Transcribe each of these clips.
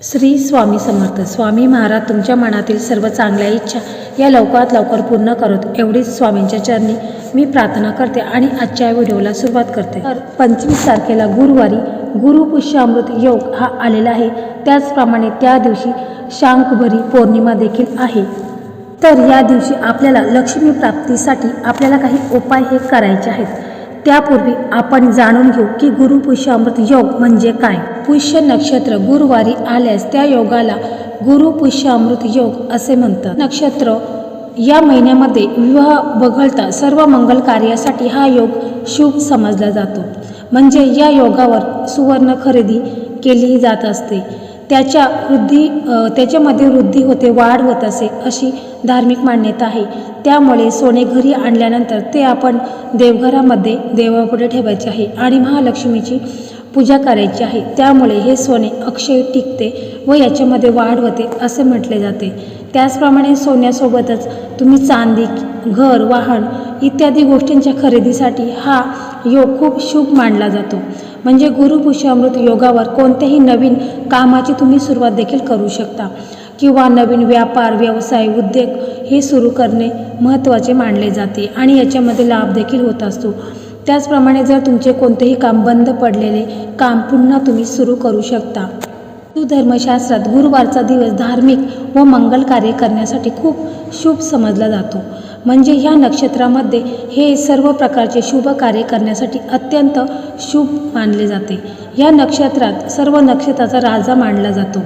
श्री स्वामी समर्थ. स्वामी महाराज तुमच्या मनातील सर्व चांगल्या इच्छा या लवकरात लवकर पूर्ण करत. एवढीच स्वामींच्या चरणी मी प्रार्थना करते आणि आजच्या व्हिडिओला सुरुवात करते. तर पंचवीस तारखेला गुरुवारी गुरुपुष्य अमृत योग हा आलेला आहे. त्याचप्रमाणे त्या दिवशी शांकभरी पौर्णिमा देखील आहे. तर या दिवशी आपल्याला लक्ष्मी प्राप्तीसाठी आपल्याला काही उपाय हे करायचे आहेत. त्यापूर्वी आपण जाणून घेऊ की गुरु पुष्यामृत योग म्हणजे काय. पुष्य नक्षत्र गुरुवारी आल्यास त्या योगाला गुरु पुष्यामृत योग असे म्हणतात. नक्षत्र या महिन्यामध्ये विवाह वगळता सर्व मंगल कार्यासाठी हा योग शुभ समजला जातो. म्हणजे या योगावर सुवर्ण खरेदी केली जात असते. त्याच्या वृद्धी त्याच्यामध्ये वृद्धी होते वाढ होत असे अशी धार्मिक मान्यता आहे. त्यामुळे सोने घरी आणल्यानंतर ते आपण देवघरामध्ये देवापुढे ठेवायचे आहे आणि महालक्ष्मीची पूजा करायची आहे. त्यामुळे हे सोने अक्षय टिकते व याच्यामध्ये वाढ होते असे म्हटले जाते. त्याचप्रमाणे सोन्यासोबतच तुम्ही चांदी घर वाहन इत्यादी गोष्टींच्या खरेदीसाठी हा योग खूप शुभ मानला जातो. म्हणजे गुरुपुष्यामृत योगावर कोणत्याही नवीन कामाची तुम्ही सुरुवात देखील करू शकता. किंवा नवीन व्यापार व्यवसाय उद्योग हे सुरू करणे महत्त्वाचे मानले जाते आणि याच्यामध्ये लाभ देखील होत असतो. त्याचप्रमाणे जर तुमचे कोणतेही काम बंद पडलेले काम पुन्हा तुम्ही सुरू करू शकता. हिंदू धर्मशास्त्रात गुरुवारचा दिवस धार्मिक व मंगल कार्य करण्यासाठी खूप शुभ समजला जातो. म्हणजे ह्या नक्षत्रामध्ये हे सर्व प्रकारचे शुभ कार्य करण्यासाठी अत्यंत शुभ मानले जाते. या नक्षत्रात सर्व नक्षत्राचा राजा मानला जातो.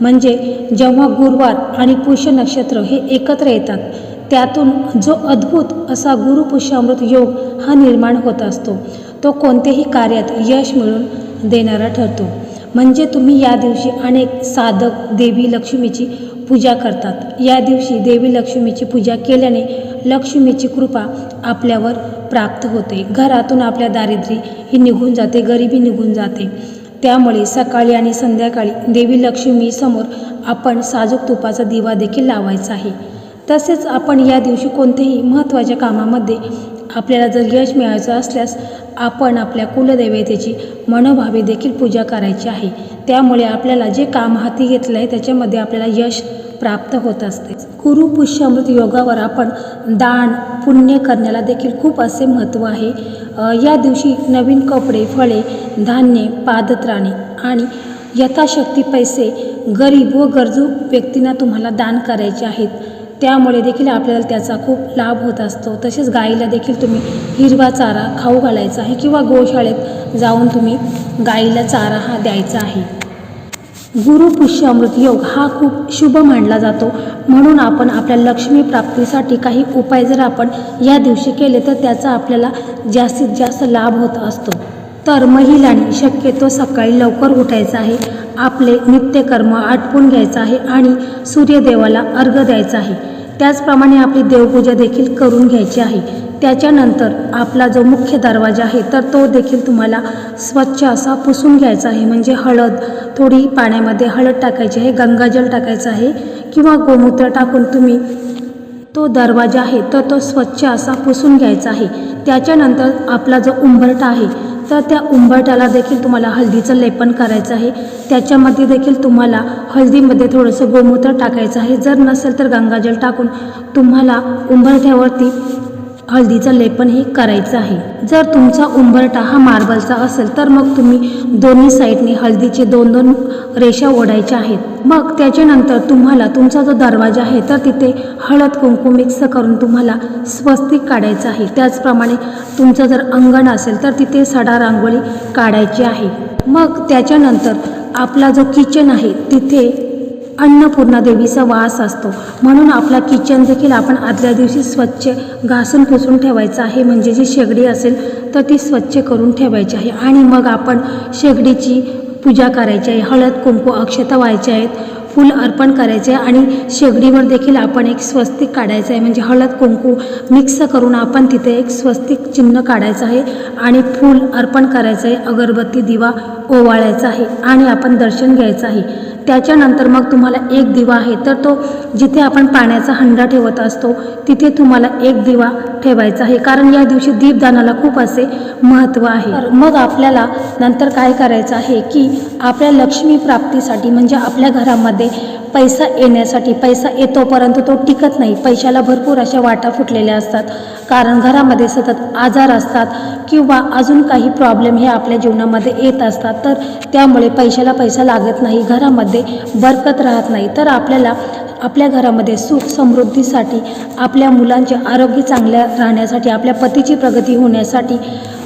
म्हणजे जेव्हा गुरुवार आणि पुष्य नक्षत्र हे एकत्र येतात त्यातून जो अद्भुत असा गुरुपुष्यामृत योग हा निर्माण होत असतो तो कोणत्याही कार्यात यश मिळून देणारा ठरतो. म्हणजे तुम्ही या दिवशी अनेक साधक देवी लक्ष्मीची पूजा करतात. या दिवशी देवी लक्ष्मीची पूजा केल्याने लक्ष्मीची कृपा आपल्यावर प्राप्त होते. घरातून आपल्या दारिद्र्य ही निघून जाते गरिबी निघून जाते. त्यामुळे सकाळी आणि संध्याकाळी देवी लक्ष्मीसमोर आपण साजूक तुपाचा दिवा देखील लावायचा आहे. तसेच आपण या दिवशी कोणत्याही महत्त्वाच्या कामामध्ये आपल्याला जर यश मिळायचं असल्यास आपण आपल्या कुलदेवतेची मनोभावे देखील पूजा करायची आहे. त्यामुळे आपल्याला जे काम हाती घेतलं आहे त्याच्यामध्ये आपल्याला यश प्राप्त होत असते. गुरु पुष्यामृत योगावर आपण दान पुण्य करण्याला देखील खूप असे महत्त्व आहे. या दिवशी नवीन कपडे फळे धान्य पादत्राणे आणि यथाशक्ती पैसे गरीब व गरजू व्यक्तींना तुम्हाला दान करायचे आहेत. त्यामुळे देखील आपल्याला त्याचा खूप लाभ होत असतो. तसेच गाईला देखील तुम्ही हिरवा चारा खाऊ घालायचा आहे किंवा गोशाळेत जाऊन तुम्ही गाईला चारा हा द्यायचा आहे. गुरु पुष्य अमृत योग हा खूप शुभ मानला जातो. म्हणून आपण आपल्या लक्ष्मी प्राप्तीसाठी काही उपाय जर आपण या दिवशी केले तर त्याचा आपल्याला जास्तीत जास्त लाभ होत असतो. तर महिलांनी शक्यतो सकाळी लवकर उठायचं आहे. आपले नित्यकर्म आटपून घ्यायचं आहे आणि सूर्यदेवाला अर्घ द्यायचा आहे. त्याचप्रमाणे आपली देवपूजा देखील करून घ्यायची आहे. त्याच्यानंतर आपला जो मुख्य दरवाजा आहे तर तो देखील तुम्हाला स्वच्छ असा पुसून घ्यायचा आहे. म्हणजे हळद थोडी पाण्यामध्ये हळद टाकायची आहे गंगाजल टाकायचं आहे किंवा गोमूत्र टाकून तुम्ही तो दरवाजा आहे तर तो स्वच्छ असा पुसून घ्यायचा आहे. त्याच्यानंतर आपला जो उंबरटा आहे तर त्या उंबरट्याला देखील तुम्हाला हळदीचं लेपन करायचं आहे. त्याच्यामध्ये देखील तुम्हाला हळदीमध्ये थोडंसं गोमूत्र टाकायचं आहे. जर नसेल तर गंगाजल टाकून तुम्हाला उंबरठ्यावरती हळदीचं लेपन हे करायचं आहे. जर तुमचा उंबरटा हा मार्बलचा असेल तर मग तुम्ही दोन्ही साईडने हळदीचे दोन दोन रेषा ओढायच्या आहेत. मग त्याच्यानंतर तुम्हाला तुमचा जो दरवाजा आहे तर तिथे हळद कुंकू मिक्स करून तुम्हाला स्वस्तिक काढायचं आहे. त्याचप्रमाणे तुमचं जर अंगण असेल तर तिथे सडा रांगोळी काढायची आहे. मग त्याच्यानंतर आपला जो किचन आहे तिथे अन्नपूर्णा देवीचा वास असतो. म्हणून आपला किचन देखील आपण आदल्या दिवशी स्वच्छ घासून पुसून ठेवायचं आहे. म्हणजे जी शेगडी असेल तर ती स्वच्छ करून ठेवायची आहे. आणि मग आपण शेगडीची पूजा करायची आहे. हळद कुंकू अक्षता व्हायच्या आहेत. फूल अर्पण करायचे आहे. आणि शेगडीवर देखील आपण एक स्वस्तिक काढायचं आहे. म्हणजे हळद कुंकू मिक्स करून आपण तिथे एक स्वस्तिक चिन्ह काढायचं आहे. आणि फूल अर्पण करायचं आहे. अगरबत्ती दिवा ओवाळायचा आहे. आणि आपण दर्शन घ्यायचं आहे. त्याच्यानंतर मग तुम्हाला एक दिवा आहे. तर तो जिथे आपण पाण्याचा हंडा ठेवत असतो तिथे तुम्हाला एक दिवा ठेवायचा आहे. कारण या दिवशी दीपदानाला खूप असे महत्त्व आहे. मग आपल्याला नंतर काय करायचं आहे की आपल्या लक्ष्मी प्राप्तीसाठी म्हणजे आपल्या घरामध्ये पैसा येण्यासाठी पैसा येतो परंतु तो टिकत नाही. पैशाला भरपूर अशा वाटा फुटलेल्या असतात. कारण घरामध्ये सतत आजार असतात किंवा अजून काही प्रॉब्लेम हे आपल्या जीवनामध्ये येत असतात. तर त्यामुळे पैशाला पैसा लागत नाही घरामध्ये बरकत राहत नाही. तर आपल्याला आपल्या घरामध्ये सुख समृद्धीसाठी आपल्या मुलांचे आरोग्य चांगल्या राहण्यासाठी आपल्या पतीची प्रगती होण्यासाठी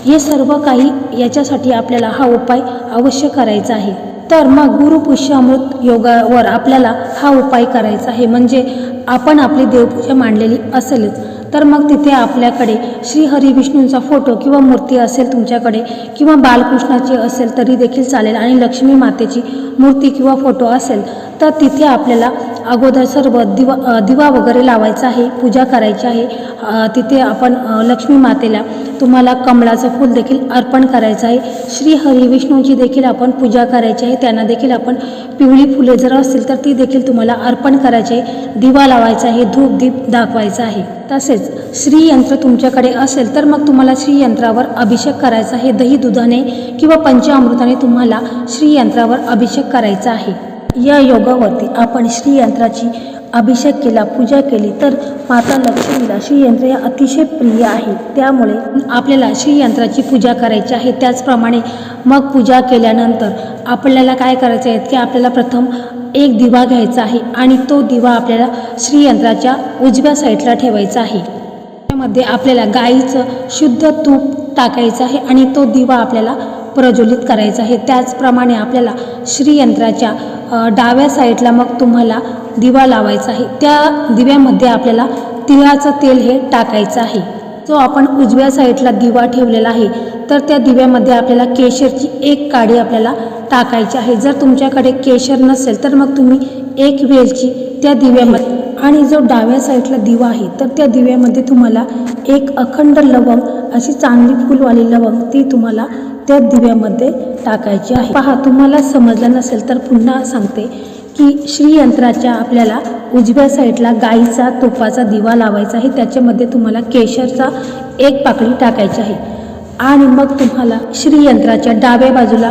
हे सर्व काही याच्यासाठी आपल्याला हा उपाय अवश्य करायचा आहे. तर मग गुरुपुष्य अमृत योगावर आपल्याला हा उपाय करायचा आहे. म्हणजे आपण आपली देवपूजा मांडलेली असेलच तर मग तिथे आपल्याकडे श्री हरी विष्णूंचा फोटो किंवा मूर्ती असेल तुमच्याकडे किंवा बालकृष्णाची असेल तरी देखील चालेल आणि लक्ष्मी मातेची मूर्ती किंवा फोटो असेल तर तिथे आपल्याला अगोदर सर्व दिवा दिवा वगैरे लावायचा आहे पूजा करायची आहे. तिथे आपण लक्ष्मी मातेला तुम्हाला कमळाचं फूल देखील अर्पण करायचं आहे. श्री हरी विष्णूची देखील आपण पूजा करायची आहे. त्यांना देखील आपण पिवळी फुले जर असतील तर ती देखील तुम्हाला अर्पण करायची आहे. दिवा लावायचा आहे धूप दीप दाखवायचा आहे. तसेच श्रीयंत्र तुमच्याकडे असेल तर मग तुम्हाला श्रीयंत्रावर अभिषेक करायचा आहे. दही दुधाने किंवा पंचामृताने तुम्हाला श्रीयंत्रावर अभिषेक करायचा आहे. या योगावरती आपण श्रीयंत्राची अभिषेक केला पूजा केली तर माता लक्ष्मीला श्रीयंत्र या अतिशय प्रिय आहे. त्यामुळे आपल्याला श्रीयंत्राची पूजा करायची आहे. त्याचप्रमाणे मग पूजा केल्यानंतर आपल्याला काय करायचं आहे? की आपल्याला प्रथम एक दिवा घ्यायचा आहे आणि तो दिवा आपल्याला श्रीयंत्राच्या उजव्या साईडला ठेवायचा आहे. त्यामध्ये आपल्याला गाईचं शुद्ध तूप टाकायचं आहे आणि तो दिवा आपल्याला प्रज्वलित करायचं आहे. त्याचप्रमाणे आपल्याला श्रीयंत्राच्या डाव्या साईडला मग तुम्हाला दिवा लावायचा आहे. त्या दिव्यामध्ये आपल्याला तिळाचं तेल हे टाकायचं आहे. जो आपण उजव्या साईडला दिवा ठेवलेला आहे तर त्या दिव्यामध्ये आपल्याला केशरची एक काडी आपल्याला टाकायची आहे. जर तुमच्याकडे केशर नसेल तर मग तुम्ही एक वेलची त्या दिव्यामध्ये आणि जो डाव्या साईडला दिवा आहे तर त्या दिव्यामध्ये तुम्हाला एक अखंड लवंग अशी चांगली फुलवाली लवंग ती तुम्हाला त्या दिव्यामध्ये टाकायची आहे. पहा तुम्हाला समजलं नसेल तर पुन्हा सांगते की श्रीयंत्राच्या आपल्याला उजव्या साईडला गाईचा तुपाचा दिवा लावायचा आहे. त्याच्यामध्ये तुम्हाला केशरचा एक पाकळी टाकायची आहे. आणि मग तुम्हाला श्रीयंत्राच्या डाव्या बाजूला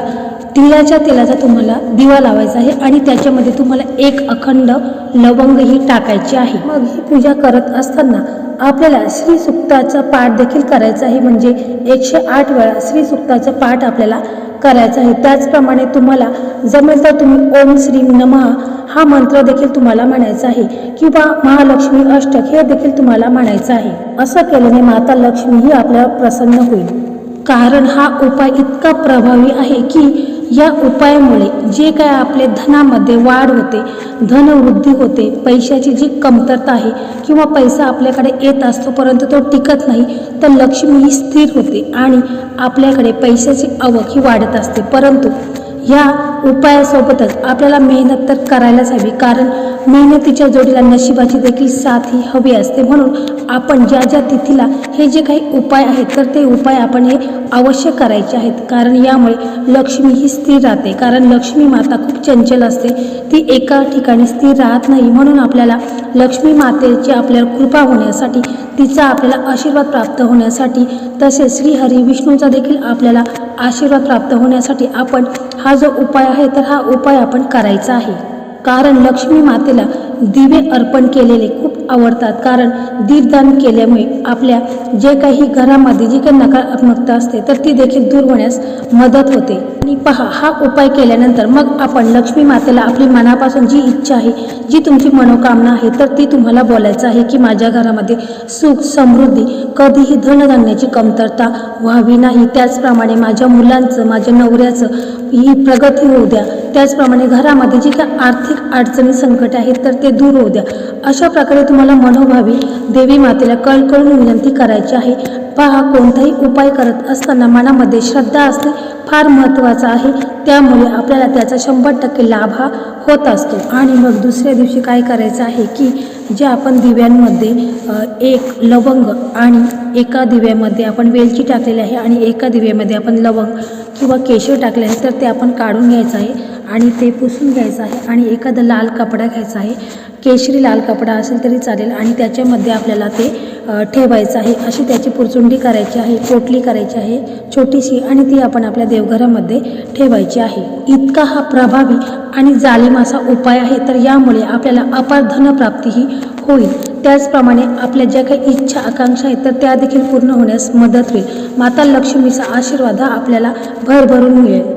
तिळाच्या तेलाचा तुम्हाला दिवा लावायचा आहे आणि त्याच्यामध्ये तुम्हाला एक अखंड लवंग ही टाकायची आहे. मग ही पूजा करत असताना आपल्याला श्री सुक्ताचा पाठ देखील करायचा आहे. म्हणजे एकशे आठ वेळा श्री सुक्ताचा पाठ आपल्याला करायचा आहे. त्याचप्रमाणे तुम्हाला जमेल तर तुम्ही ओम श्री नमः हा मंत्र देखील तुम्हाला म्हणायचा आहे. किंवा महालक्ष्मी अष्टक हे देखील तुम्हाला म्हणायचं आहे. असं केल्याने माता लक्ष्मी ही आपल्याला प्रसन्न होईल. कारण हा उपाय इतका प्रभावी आहे की या उपायामुळे जे काय आपले धनामध्ये वाढ होते धनवृद्धी होते पैशाची जी कमतरता आहे किंवा पैसा आपल्याकडे येत असतो परंतु तो टिकत नाही तर लक्ष्मी ही स्थिर होते आणि आपल्याकडे पैशाची आवक ही वाढत असते. परंतु ह्या उपायासोबतच आपल्याला मेहनत तर करायलाच हवी कारण मेहनतीच्या जोडीला नशिबाची देखील साथ ही हवी असते. म्हणून आपण ज्या ज्या तिथीला हे जे काही उपाय आहेत तर ते उपाय आपण हे अवश्य करायचे आहेत. कारण यामुळे लक्ष्मी ही स्थिर राहते. कारण लक्ष्मी माता खूप चंचल असते. ती एका ठिकाणी स्थिर राहत नाही. म्हणून आपल्याला लक्ष्मी मातेची आपल्याला कृपा होण्यासाठी तिचा आपल्याला आशीर्वाद प्राप्त होण्यासाठी तसेच श्री हरी विष्णूचा देखील आपल्याला आशीर्वाद प्राप्त होण्यासाठी आपण हा जो उपाय आहे तर हा उपाय आपण करायचा आहे. कारण लक्ष्मी मातेला दिवे अर्पण केलेले खूप आवडतात. कारण दीपदान केल्यामुळे आपल्या जे काही घरामध्ये जी काही नकारात्मकता असते तर ती देखील दूर होण्यास मदत होते. आणि पहा हा उपाय केल्यानंतर मग आपण लक्ष्मी मातेला आपली मनापासून जी इच्छा आहे जी तुमची मनोकामना आहे तर ती तुम्हाला बोलायचं आहे की माझ्या घरामध्ये सुख समृद्धी कधीही धनधान्याची कमतरता व्हावी नाही. त्याचप्रमाणे माझ्या मुलांचं माझ्या नवऱ्याचं ही प्रगती होऊ द्या. त्याचप्रमाणे घरामध्ये जी काही आर्थिक अडचणी संकट आहेत तर ते ते दूर होऊ द्या. अशा प्रकारे तुम्हाला मनोभावी देवी मातेला कळकळून विनंती करायची आहे. पहा कोणताही उपाय करत असताना मनामध्ये श्रद्धा असणे फार महत्त्वाचं आहे. त्यामुळे आपल्याला त्याचा शंभर टक्के लाभ हा होत असतो. आणि मग दुसऱ्या दिवशी काय करायचं आहे की जे आपण दिव्यांमध्ये एक लवंग आणि एका दिव्यामध्ये आपण वेलची टाकलेली आहे आणि एका दिव्यामध्ये आपण लवंग किंवा केशर टाकले आहे तर ते आपण काढून घ्यायचं आहे. आणि ते पुसून घ्यायचं आहे आणि एखादा लाल कपडा घ्यायचा आहे केशरी लाल कपडा असेल तरी चालेल आणि त्याच्यामध्ये आपल्याला ते ठेवायचं आहे. अशी त्याची पुरचुंडी करायची आहे पोटली करायची आहे छोटीशी आणि ती आपण आपल्या देवघरामध्ये ठेवायची आहे. इतका हा प्रभावी आणि जालिम असा उपाय आहे तर यामुळे आपल्याला अपार धनप्राप्तीही होईल. त्याचप्रमाणे आपल्या ज्या काही इच्छा आकांक्षा आहेत तर त्या देखील पूर्ण होण्यास मदत होईल. माता लक्ष्मीचा आशीर्वाद हा आपल्याला भरभरून मिळेल.